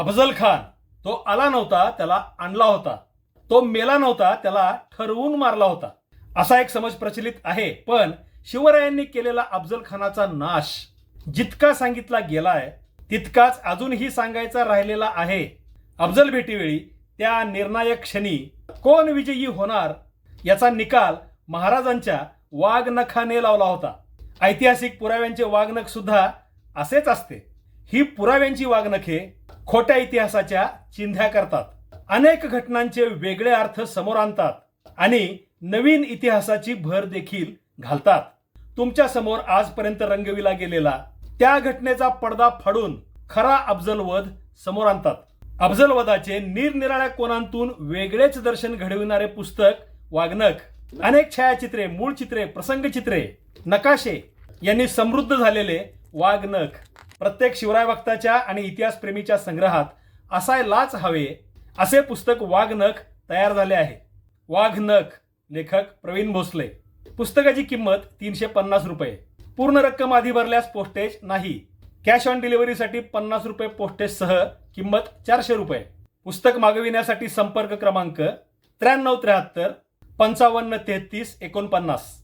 अफजल खान तो आला नव्हता त्याला आणला होता. तो मेला नव्हता त्याला ठरवून मारला होता. असा एक समज प्रचलित आहे पण शिवरायांनी केलेला अफजल खानाचा नाश जितका सांगितला गेलाय तितकाच अजूनही सांगायचा राहिलेला आहे. अफजल भेटीवेळी त्या निर्णायक क्षणी कोण विजयी होणार याचा निकाल महाराजांच्या वाघनखाने लावला होता. ऐतिहासिक पुराव्यांचे वाघनख सुद्धा असेच असते. ही पुराव्यांची वाघनखे खोट्या इतिहासाच्या चिंध्या करतात. अनेक घटनांचे वेगळे अर्थ समोर आणतात आणि नवीन इतिहासाची भर देखील घालतात. तुमच्यासमोर आजपर्यंत रंगविला गेलेला त्या घटनेचा पडदा फाडून खरा अफजलवध समोर आणतात. अफजलवधाचे निरनिराळ्या कोणांतून वेगळेच दर्शन घडविणारे पुस्तक वागणक अनेक छायाचित्रे मूळ चित्रे प्रसंगचित्रे नकाशे यांनी समृद्ध झालेले वागणक. प्रत्येक शिवराय भक्ताच्या आणि इतिहासप्रेमीच्या संग्रहात असायलाच हवे असे पुस्तक वाघनख तयार झाले आहे. वाघनख लेखक प्रवीण भोसले. पुस्तकाची किंमत तीनशे पन्नास रुपये. पूर्ण रक्कम आधी भरल्यास पोस्टेज नाही. कॅश ऑन डिलिव्हरीसाठी पन्नास रुपये पोस्टेजसह किंमत चारशे रुपये. पुस्तक मागविण्यासाठी संपर्क क्रमांक त्र्याण्णव त्र्याहत्तर पंचावन्न तेहतीस एकोणपन्नास.